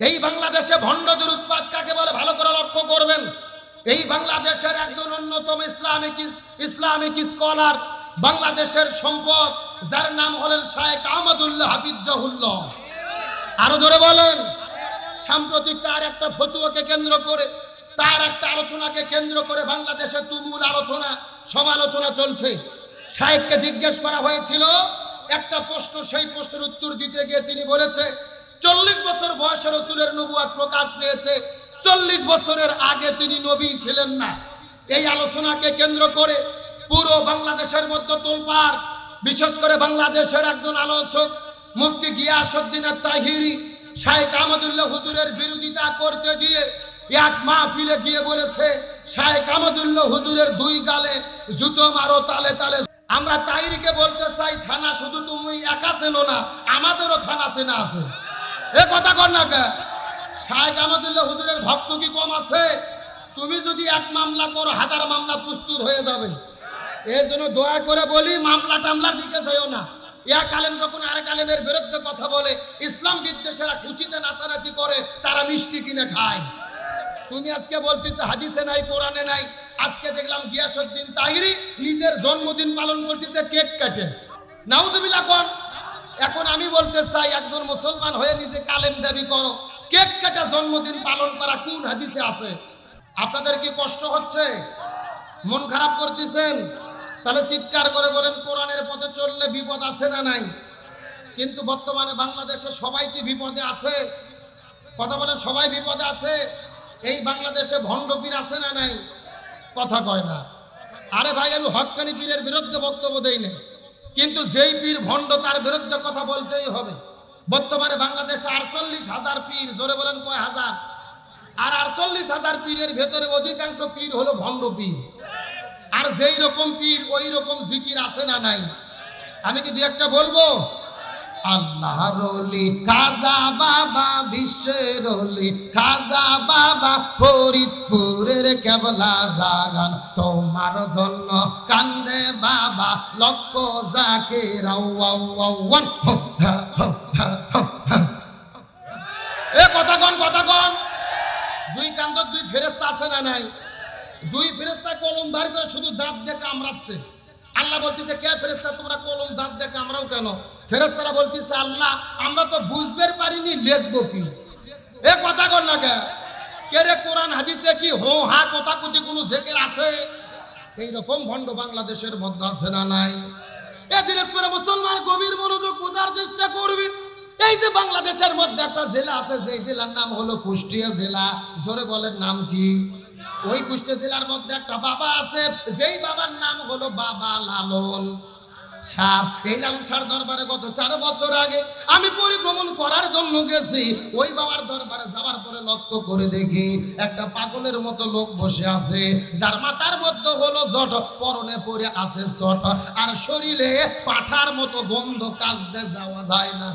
এই বাংলাদেশে ভণ্ডদের উৎপাদ কাকে বলে? ভালো করে লক্ষ্য করবেন। এই বাংলাদেশের একজন অন্যতম ইসলামিক ইস- ইসলামিক স্কলার বাংলাদেশের সম্পদ, যার নাম হলেন শায়েক আহমদুল্লাহ হাফিজাহুল্লাহ আরও ধরে বলেন, সাম্প্রতিক তার একটা ফতুয়াকে কেন্দ্র করে, তার একটা আলোচনাকে কেন্দ্র করে বাংলাদেশে তুমুল আলোচনা, সমালোচনা চলছে। সাহেবকে জিজ্ঞেস করা হয়েছিল, একটা প্রশ্ন, সেই প্রশ্নের উত্তর দিতে গিয়ে তিনি বলেছে চল্লিশ বছর বয়সে রসুলের নবুয়াত প্রকাশ পেয়েছে। চল্লিশ বছরের আগে তিনি নবী ছিলেন না। এই আলোচনাকে কেন্দ্র করে পুরো বাংলাদেশের মধ্যে তোলপাড়, বিশেষ করে বাংলাদেশের একজন আলোচক, মুফতি গিয়াসউদ্দিন তাহিরি শাহেক আহমদুল্লাহ হুজুরের বিরোধিতা করতে গিয়ে এক মাহফিলে গিয়ে বলেছে শাহেক আহমদুল্লাহ হুজুরের দুই গালে জুতো মারো, তালে তালে আমরা তাহিরিকে বলতে চাই, থানা, শুধু তুমি একা চেনো না, আমাদেরও থানা চেনা আছে। এ কথা কর না কে? শাহেক আহমদুল্লাহ হুজুরের ভক্ত কি কম আছে? তুমি যদি এক মামলা করো, হাজার মামলা প্রস্তুত হয়ে যাবে। এর জন্য দয়া করে বলি, মামলা টামলার দিকে যাইও না। এক আলেম যখন আরেক আলেমের বিরুদ্ধে কথা বলে, ইসলাম বিদ্বেষেরা খুশিতে নাচানাচি করে, তারা মিষ্টি কিনে খায়। তুমি আজকে বলতেছো, হাদিসে নাই, কোরআনে নাই। আজকে দেখলাম গিয়াসউদ্দিন তাহিরি নিজের জন্মদিন পালন করতেছে, কেক কাটে। নাউজুবিল্লাহ কোন? আমি বলতে চাই, একজন মুসলমান হয়ে নিজে কালেম দাবি করো। কেক কাটা জন্মদিন পালন করা কোন হাদিসে আছে? আপনাদের কি কষ্ট হচ্ছে? মন খারাপ করতেছেন? তাহলে চিৎকার করে বলেন, কোরআনের পথে চললে বিপদ আছে না নাই? কিন্তু বর্তমানে বাংলাদেশে সবাই কি বিপদে আছে? কথা বলেন, সবাই বিপদে আছে? এই বাংলাদেশে ভণ্ড পীর আছে না নাই? কথা কয় না। আরে ভাই, আমি হক্কানি পীরের বিরুদ্ধে বক্তব্য দেই না কিন্তু যেই পীর ভণ্ড তার বিরুদ্ধে কথা বলতেই হবে। বর্তমানে বাংলাদেশে আটচল্লিশ হাজার পীর, জোরে বলেন কয় হাজার? আর আটচল্লিশ হাজার পীরের ভেতরে অধিকাংশ পীর হলো ভণ্ড পীর। আর যেই রকম পীর, ওই রকম জিকির আছে না নাই? আমি কি দু একটা বলব? আল্লাহর অলি খাজা বাবা, বিশ্বের অলি খাজা বাবা, ফরিদপুরের কেবলা জাগান। তোমার জন্য কান্দে বাবা, লক্ষ জাকে রাউয়ান এ কথা কন কথা কন। দুই কান্দর দুই ফেরেস্তা আছে না নাই? দুই ফেরেস্তা কলম বার করে শুধু দাঁত দিয়ে কামড়াচ্ছে। আল্লাহ বলতেছে, কে ফেরেস্তা তোমরা কলম দাঁত দিয়ে কামড়াও কেন? ফেরেস্তারা বলতেছে, আল্লাহ, আমরা তো বুঝতে পারিনি, লিখব কি? এ কথা কর না কে কে রে কোরআন হাদিসে কি হো হা কথা কুতি কোনো জেকের আছে? এইরকম ভণ্ড বাংলাদেশের মধ্যে আছে না নাই? এ দিনাজপুরে মুসলমান গভীর মনোযোগ বোঝার চেষ্টা করবেন এই যে বাংলাদেশের মধ্যে একটা জেলা আছে সেই জেলার নাম হলো কুষ্টিয়া জেলা। জোরে বলেন নাম কি? ওই কুষ্টিয়া জেলার মধ্যে একটা বাবা আছে, যেই বাবার নাম হলো বাবা লালন। ওই বাবার দরবারে যাওয়ার পরে লক্ষ্য করে দেখি একটা পাগলের মতো লোক বসে আছে। যার মাথার মধ্যে হলো জট, পরনে পরে আছে চট। আর শরীরে পাঠার মতো গন্ধ কাজতে যাওয়া যায় না।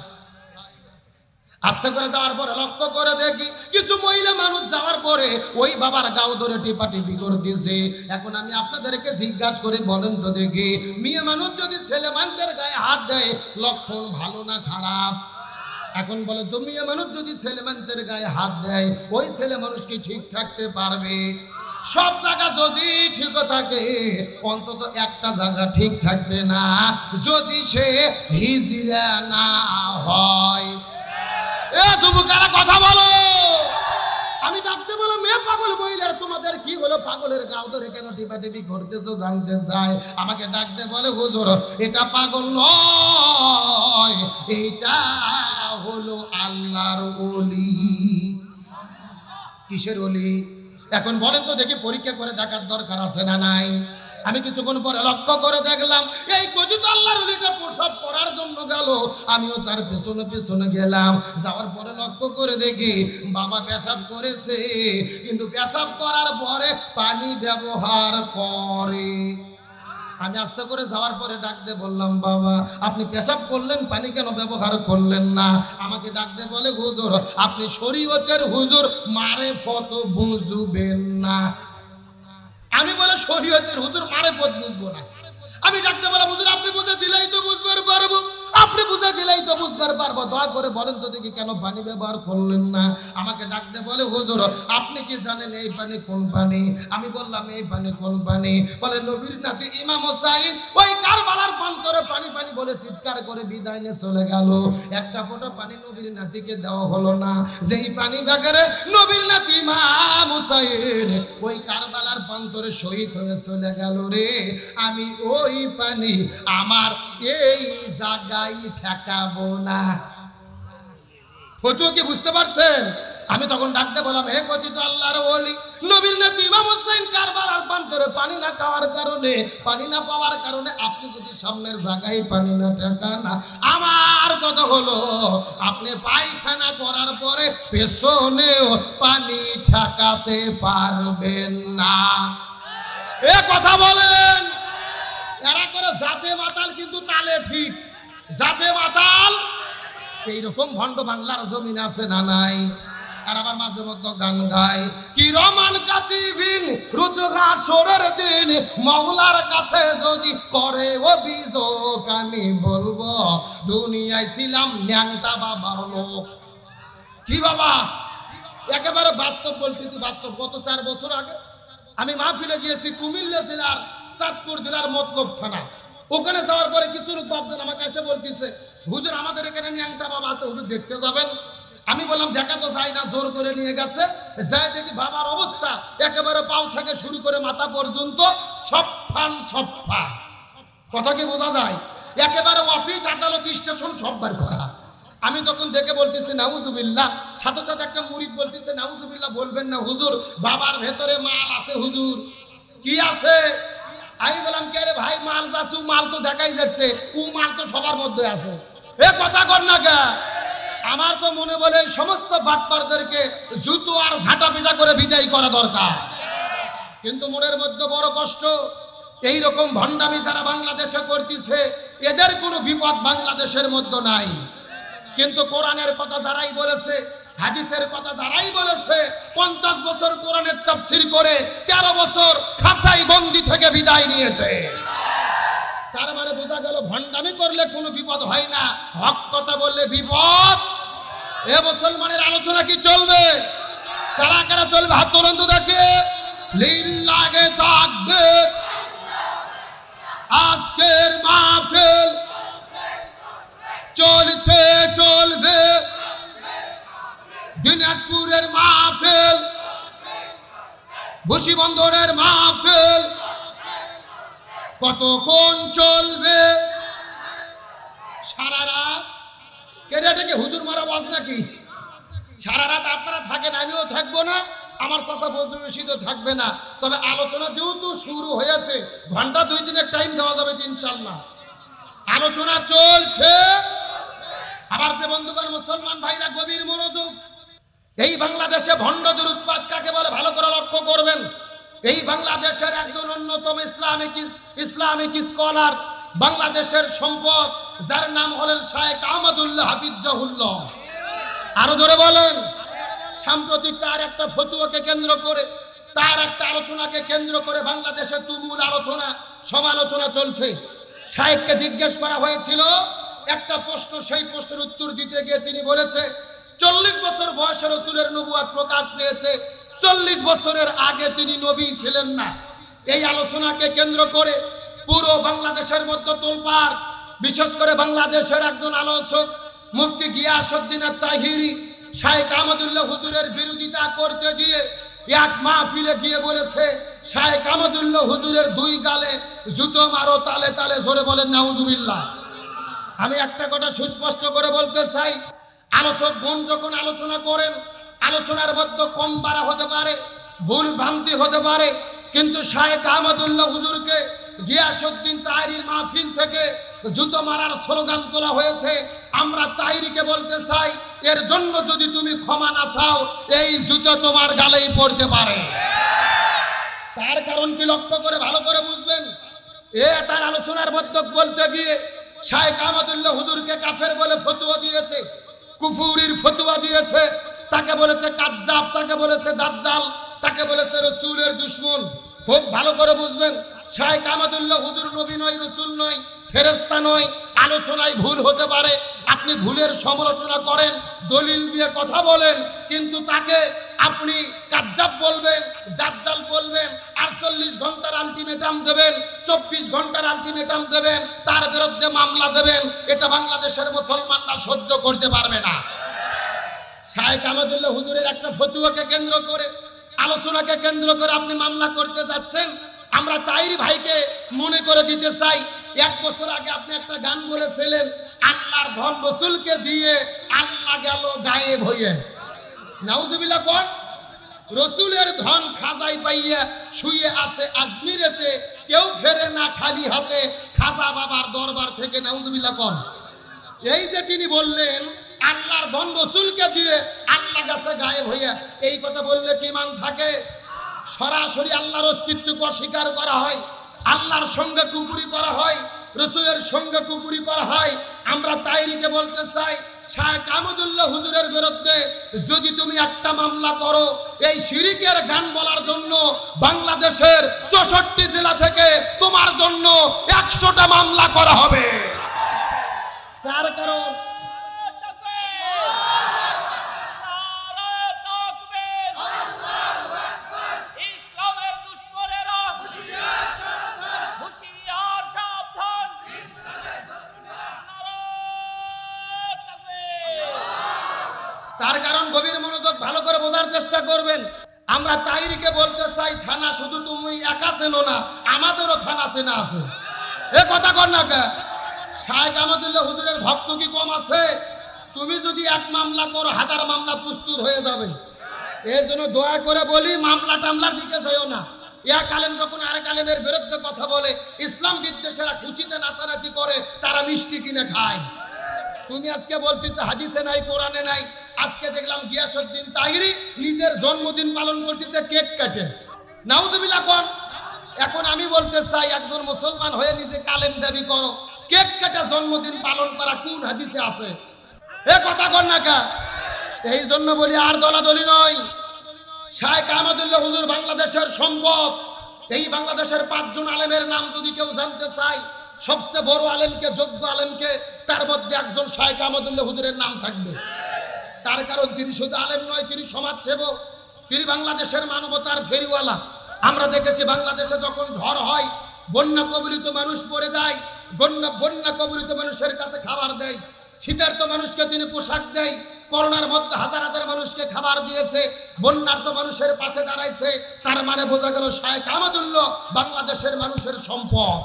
আস্তে করে যাওয়ার পরে লক্ষ্য করে দেখি কিছু মহিলা মানুষ যাওয়ার পরে ওই বাবার গাও ধরে টিপা টিপি করে দিয়েছে। এখন আমি আপনাদেরকে জিজ্ঞাসা করে, বলেন তো দেখি, মেয়ে মানুষ যদি ছেলে মানুষের গায়ে হাত দেয়, লক্ষণ ভালো না খারাপ? এখন বলে, তো মেয়ে মানুষ যদি ছেলে মানুষের গায়ে হাত দেয়, ওই ছেলে মানুষ কি ঠিক থাকতে পারবে? সব জায়গা যদি ঠিক থাকে, অন্তত একটা জায়গা ঠিক থাকবে না। যদি সে হিজরা না হয়। এ যুবকেরা কথা বলো? আমি ডাকতে বলো, মেয়ে পাগল মহিলার, তোমাদের কি হলো? পাগলের গাও ধরে কেন টিপা টিপি করতেছো, জানতে চাই? আমাকে ডাকতে বলে, হুজুর, এটা পাগল নয়, এইটা হলো আল্লাহর ওলি। কিসের ওলি? এখন বলেন তো দেখি পরীক্ষা করে দেখার দরকার আছে না নাই? আমি কিছুক্ষণ পরে লক্ষ্য করে দেখলাম, এই কচুত আল্লাহর অলিটা প্রসব করার জন্য গেল। আমিও তার পেছনে পেছনে গেলাম। যাওয়ার পরে লক্ষ্য করে দেখি, বাবা পেশাব করেছে। কিন্তু পেশাব করার পরে পানি ব্যবহার করে। আমি আস্তে করে যাওয়ার পরে ডাকতে বললাম, বাবা, আপনি পেশাব করলেন, পানি কেন ব্যবহার করলেন না? আমাকে ডাকতে বলে, হুজুর, আপনি শরীয়তের হুজুর, মারে ফত বুঝবেন না। আমি বলে শরীয়তের হুজুর মারে পথ বুঝব না। আমি ডাকতে বলে, হুজুর, আপনি বুঝে দিলেই তো বুঝতে পারব। আপনি বুঝে দিলেই তো বুঝবার পারব। দয়া করে বলেন তো দেখি কেন পানি ব্যবহার করলেন না? আমাকে ডাকতে বলে, হুজুর, আপনি কি জানেন এই পানি কোন পানি? আমি বললাম, এই পানি কোন পানি? বলে, নবীর নাতি ইমাম হোসাইন ওই কারবালার প্রান্তরে পানি পানি বলে চিৎকার করে বিদায় নিয়ে চলে গেল। একটা ফোঁটা পানি নবীর নাতিকে দেওয়া হলো না। যেই পানি বাগেরে নবীর নাতি ইমাম হোসাইন ওই কারবালার প্রান্তরে শহীদ হয়ে চলে গেল রে। আমি ওই পানি আমার এই জায়গায় ঠেকাবো না। ফতুয়া কি বুঝতে পারছেন? আমি তখন ডাকতে বললাম, হে কথিত আল্লাহর ওলি, নবীর নাতি ইমাম হোসেন কারবালার প্রান্তরে পানি না খাওয়ার কারণে, পানি না পাওয়ার কারণে আপনি যদি সামনের জায়গায় পানি না ঠেকান আমার কথা হলো, আপনি পায়খানা করার পরে পেছনেও পানি ঠেকাতে পারবেন না। এ কথা বলেন। এরা করে জাতে মাতাল কিন্তু তালে ঠিক। জাতে মাতাল? এইরকম ভণ্ড বাংলার জমিন আছে না নাই? আর আবার মাঝে মধ্যে গান গায় কি রমান কাতিবিন রুজগার সোরের দিন, মহলার কাছে যদি করে অভিযোগ আমি বলব, দুনিয়ায় ছিলাম ন্যাংটা বাবার লোক। কি বাবা? একেবারে বাস্তব বলতেছি বাস্তব? গত চার বছর আগে আমি মাহফিলে গিয়েছি কুমিল্লা জেলার চাঁদপুর জেলার মতলব থানা। ওখানে যাওয়ার পরে কিছু লোক ভাবছেন, আমাকে এসে বলতেছে, হুজুর, আমাদের এখানে ন্যাংটা বাবা আছে, হুজুর দেখতে যাবেন? আমি বললাম, দেখা তো যায় না, জোর করে নিয়ে গেছে। যাই দেখি বাবার অবস্থা, একেবারে পাও থেকে শুরু করে মাথা পর্যন্ত সফান সফা কথা কি বোঝা যায়? একেবারে অফিস, আদালত, স্টেশন সববার করা। আমি তখন দেখে বলতেছি, নাউজুবিল্লাহ। সাথে সাথে একটা মুরিদ বলতেছে, নাউজুবিল্লাহ বলবেন না, হুজুর, বাবার ভেতরে মাল আছে, হুজুর। কি আছে? আমি বললাম, কে রে ভাই, মাল যাচ্ছে মাল তো দেখাই যাচ্ছে। ও মাল তো সবার মধ্যে আছে। এ কথা কর না কে? আমার তো মনে বলে, সমস্ত বাটপারদেরকে জুতো আর ঝাঁটা পিটা করে বিদায় করা দরকার। কিন্তু মনের মধ্যে বড় কষ্ট, এই রকম ভণ্ডামি যারা বাংলাদেশে করতেছে, এদের কোনো বিপদ বাংলাদেশের মধ্যে নাই। কিন্তু কোরআনের কথা যারাই বলেছে হাদিসের কথা যারাই বলেছে, পঞ্চাশ বছর কোরআনের তাফসির করে তেরো বছর খাসাই বন্দি থেকে বিদায় নিয়েছে। তার মানে বোঝা গেল, ভণ্ডামি করলে কোনো বিপদ হয় না। হক কথা বললে বিপদ। এ মুসলমানের আলোচনা কি চলবে? কারা কারা চলবে? হাত তোলন তো দেখে। লীল লাগে থাকবে আজকের মাহফিল চলছে। বসিবন্দরের মাহফিল। কতক্ষণ চলবে? সারা রাত? কেরাটাকে হুজুর মারা বাজ নাকি? সারা রাত আপনারা থাকেন, আমিও থাকব না, আমার চাষা বজরুল রশিদও থাকবে না। তবে আলোচনা যেহেতু শুরু হয়েছে, ঘণ্টা দুই দিনের টাইম দেওয়া যাবে ইনশাল্লাহ আলোচনা চলছে। প্রিয় বন্ধুগণ, মুসলমান ভাইরা, গভীর মনোযোগ। এই বাংলাদেশে ভণ্ডদের উৎপাদ কাকে বলে? ভালো করে লক্ষ্য করবেন। এই বাংলাদেশের একজন অন্যতম ইসলামিক ইসলামিক স্কলার, বাংলাদেশের সম্পদ, যার নাম হলেন শায়েক আহমদুল্লাহ হাফিজাহুল্লাহ আরও ধরে বলেন। সাম্প্রতিক তার একটা ফতুয়াকে কেন্দ্র করে, তার একটা আলোচনাকে কেন্দ্র করে বাংলাদেশে তুমুল আলোচনা, সমালোচনা চলছে। শাহেককে জিজ্ঞেস করা হয়েছিল, একটা প্রশ্ন, সেই প্রশ্নের উত্তর দিতে গিয়ে তিনি বলেছে, চল্লিশ বছর বয়সে রসুলের নবুয়াত প্রকাশ পেয়েছে চল্লিশ বছরের আগে তিনি নবী ছিলেন না। এই আলোচনাকে কেন্দ্র করে পুরো বাংলাদেশের মধ্যে তোলপাড়, বিশেষ করে বাংলাদেশের একজন আলোচক, মুফতি গিয়াসুদ্দিন তাহিরি শাহেক আহমদুল্লাহ হুজুরের বিরোধিতা করতে গিয়ে এক মাহফিলে গিয়ে বলেছে শাহেক আহমদুল্লাহ হুজুরের দুই গালে জুতো মারো, তালে তালে জোরে বলেন, নাউজুবিল্লাহ। আমি একটা কথা সুস্পষ্ট করে বলতে চাই, আলোচক বোন যখন আলোচনা করেন আলোচনার মধ্যে কম বাড়া হতে পারে, ভুল ভ্রান্তি হতে পারে, কিন্তু শাহেক আহমদুল্লাহ হুজুরকে গিয়াসুদ্দিন তাহরির মাহফিল থেকে জুতো মারার স্লোগান তোলা হয়েছে। আমরা তাইরিকে বলতে চাই, এর জন্য যদি তুমি ক্ষমা না চাও, এই জুতো তোমার গালেই পড়তে পারে। তার কারণ কি লক্ষ্য করে ভালো করে বুঝবেন? এ তার আলোচনার মধ্যে বলতে গিয়ে শায়েক আহমদুল্লাহ হুজুরকে কাফের বলে ফতুয়া দিয়েছে, কুফুরির ফতুয়া দিয়েছে তাকে বলেছে কাজ্জাব, তাকে বলেছে দাজ্জাল, তাকে বলেছে রসুলের দুশ্মন। খুব ভালো করে বুঝবেন শাহেক আহমদুল্লাহ হুজুর নবী নয়, রসুল নয় ফেরেস্তা নয়, আলোচনায় ভুল হতে পারে। আপনি ভুলের সমালোচনা করেন, দলিল দিয়ে কথা বলেন, কিন্তু তাকে আপনি কাজ্জাব বলবেন, দাজ্জাল বলবেন, আটচল্লিশ ঘণ্টার আলটিমেটাম দেবেন, চব্বিশ ঘণ্টার আলটিমেটাম দেবেন, তার বিরুদ্ধে মামলা দেবেন, এটা বাংলাদেশের মুসলমানরা সহ্য করতে পারবে না। শাহেখ আহমদুল্লাহ হুজুরের একটা ফতুয়াকে কেন্দ্র করে, আলোচনাকে কেন্দ্র করে আপনি মামলা করতে যাচ্ছেন। আমরা তাইরি ভাইকে মনে করে দিতে চাই, এক বছর আগে আপনি একটা গান বলেছিলেন, আল্লাহর ধন রসুলকে দিয়ে আল্লাহ গেল গায়েব হইয়ে নাউজুবিল্লাহ কোন? রসুলের ধন খাজাই পাইয়া শুয়ে আছে আজমিরেতে, কেউ ফেরে না খালি হাতে, খাজা বাবার দরবার থেকে নাউজুবিল্লাহ কোন? এই যে তিনি বললেন আল্লাহর ধন রসুলকে দিয়ে আল্লাহ গাছে গায়েব হইয়া এই কথা বললে কি মান থাকে? সরাসরি আল্লাহর অস্তিত্বকে অস্বীকার করা হয়, আল্লাহর সঙ্গে কুপুরি করা হয়, রসুলের সঙ্গে কুপুরি করা হয়। আমরা তাইরিকে বলতে চাই শাহেখ আহমদুল্লাহ হুজুরের বিরুদ্ধে যদি তুমি একটা মামলা করো, এই শিরিকের গান বলার জন্য বাংলাদেশের চৌষট্টি জেলা থেকে তোমার জন্য একশোটা মামলা করা হবে। তার কারণ ভালো করে বোঝার চেষ্টা করবেন। আমরা তাইরিকে বলতে চাই, থানা শুধু তুমি একা চেনো না, আমাদেরও থানা চেনা আছে। এ কথা কর না কে? শাহেখ আহমদুল্লাহ হুজুরের ভক্ত কি কম আছে? তুমি যদি এক মামলা করো, হাজার মামলা প্রস্তুত হয়ে যাবে। এই জন্য দয়া করে বলি, মামলা টামলার দিকে যাইও না। এক আলেম যখন আরেক আলেমের বিরুদ্ধে কথা বলে, ইসলাম বিদ্বেষেরা খুশিতে নাচানাচি করে, তারা মিষ্টি কিনে খায়। তুমি আজকে বলতেছো, হাদিসে নাই, কোরআনে নাই। আজকে দেখলাম গিয়াসউদ্দিন তাহিরি নিজের জন্মদিন পালন করতেছে কেক কাটে। নাউজুবিল্লাহ কোন? এখন আমি বলতে চাই, একজন মুসলমান হয়ে নিজে কালেম দাবি করো। কেক কাটা জন্মদিন পালন করা কোন হাদিসে আছে? এ কথা কর না কা এই জন্য বলি আর দলাদলি নয়। শাহেখ আহমদুল্লাহ হুজুর বাংলাদেশের সম্পদ। এই বাংলাদেশের পাঁচজন আলেমের নাম যদি কেউ জানতে চায়, সবচেয়ে বড় আলেমকে, যোগ্য আলেমকে, তার মধ্যে একজন শাহেখ আহমদুল্লাহ হুজুরের নাম থাকবে। তার কারণ তিনি শুধু আলেম নয়, তিনি সমাজসেবক, তিনি বাংলাদেশের মানবতার ফেরিওয়ালা। আমরা দেখেছি বাংলাদেশে যখন ঝড় হয়, বন্যা কবলিত মানুষ পড়ে যায়, বন্যা বন্যা কবলিত মানুষের কাছে খাবার দেয় শীতার্ত মানুষকে তিনি পোশাক দেয়, করোনার মধ্যে হাজার হাজার মানুষকে খাবার দিয়েছে বন্যার্ত মানুষের পাশে দাঁড়াইছে, তার মানে বোঝা গেল শাহেখ আহমদুল্লাহ বাংলাদেশের মানুষের সম্পদ।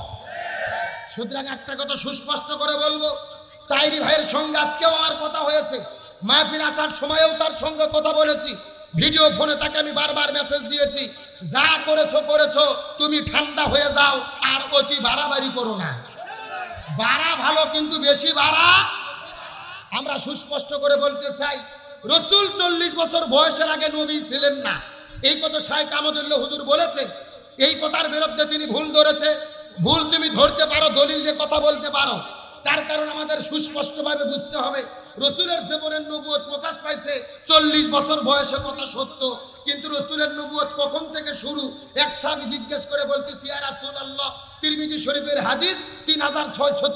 সুতরাং একটা কথা সুস্পষ্ট করে বলব, তাইরি ভাইয়ের সঙ্গে আজকেও আমার কথা হয়েছে। মাহফিল আসার সময়েও তার সঙ্গে কথা বলেছি। ভিডিও ফোনে তাকে আমি বারবার মেসেজ দিয়েছি, যা করেছ করেছ, তুমি ঠান্ডা হয়ে যাও, আর অতি বাড়াবাড়ি করো না। বাড়া ভালো, কিন্তু বেশি বাড়া। আমরা সুস্পষ্ট করে বলতে চাই, রসুল চল্লিশ বছর বয়সের আগে নবী ছিলেন না। এই কথা শাহেখ আহমদুল্লাহ হুজুর বলেছে এই কথার বিরুদ্ধে তিনি ভুল ধরেছে। ভুল তুমি ধরতে পারো, দলিল দিয়ে কথা বলতে পারো। তার কারণ আমাদের সুস্পষ্টভাবে বুঝতে হবে। রসুলের জীবনের নবুয়ত প্রকাশ পাইছে, চল্লিশ বছর বয়সে কথা সত্য। কিন্তু রসুলের নবুয়ত কখন থেকে শুরু? এক সাবি জিজ্ঞেস করে বলতেছি আর রাসুল আল্লাহ তিরমিজি শরীফের হাদিস তিন হাজার ছয়শো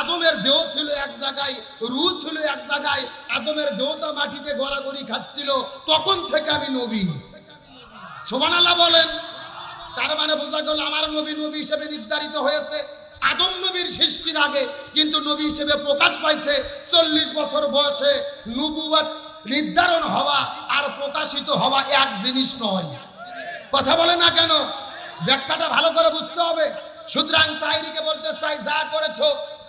আদমের দেহ ছিল এক জায়গায়, রুহ ছিল এক জায়গায়, আদমের দেহটা মাটিতে গড়াগড়ি খাচ্ছিল, তখন থেকে আমি নবী। সোমান আল্লাহ বলেন। তার মানে বোঝা গেল, আমার নবী নবী হিসেবে নির্ধারিত হয়েছে। আদম নবীর সৃষ্টির আগে কিন্তু নবী হিসেবে প্রকাশ পাইছে চল্লিশ বছর বয়সে নবুয়াত নির্ধারণ হওয়া আর প্রকাশিত হওয়া এক জিনিস নয়। কথা বলে না কেন? ব্যাখ্যাটা ভালো করে বুঝতে হবে। সুতরাং তাইরিকে বলতে চাই, যা করেছ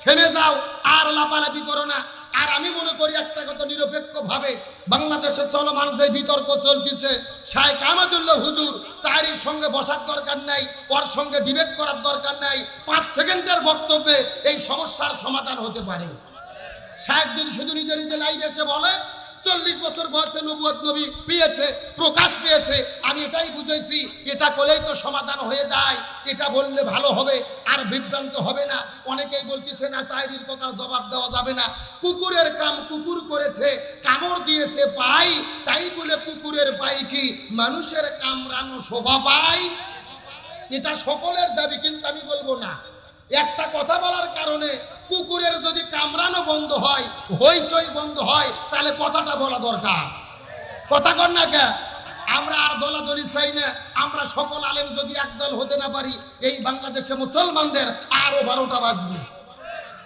থেমে যাও, আর লাপালাপি করো না। আর আমি মনে করি একটা কথা নিরপেক্ষ ভাবে বাংলাদেশে চলমান যে বিতর্ক চলতেছে শাহেখ আহমদুল্লাহ হুজুর তার সঙ্গে বসার দরকার নাই, ওর সঙ্গে ডিবেট করার দরকার নাই, পাঁচ সেকেন্ডের বক্তব্যে এই সমস্যার সমাধান হতে পারে। শাহেক যদি শুধু নিজে নিজে লাইভ এসে বলে চল্লিশ বছর বয়সে নবুয়ত নবী পেয়েছে, প্রকাশ পেয়েছে। আমি এটাই বুঝেছি, এটা করলেই তো সমাধান হয়ে যায়। এটা বললে ভালো হবে, আর বিভ্রান্ত হবে না। অনেকেই বলতেছে, না, তাইরির কথা জবাব দেওয়া যাবে না। কুকুরের কাম কুকুর করেছে, কামড় দিয়েছে পাই, তাই বলে কুকুরের পাই কি? মানুষের কামড়ানো শোভা পায়? এটা সকলের দাবি, কিন্তু আমি বলব না। একটা কথা বলার কারণে কুকুরের যদি কামড়ানো বন্ধ হয় হইচই বন্ধ হয়, তাহলে কথাটা বলা দরকার। কথা কর না কে? আমরা আর দলাদলি চাই না। আমরা সকল আলেম যদি একদল হতে না পারি, এই বাংলাদেশে মুসলমানদের আরও বারোটা বাজবে।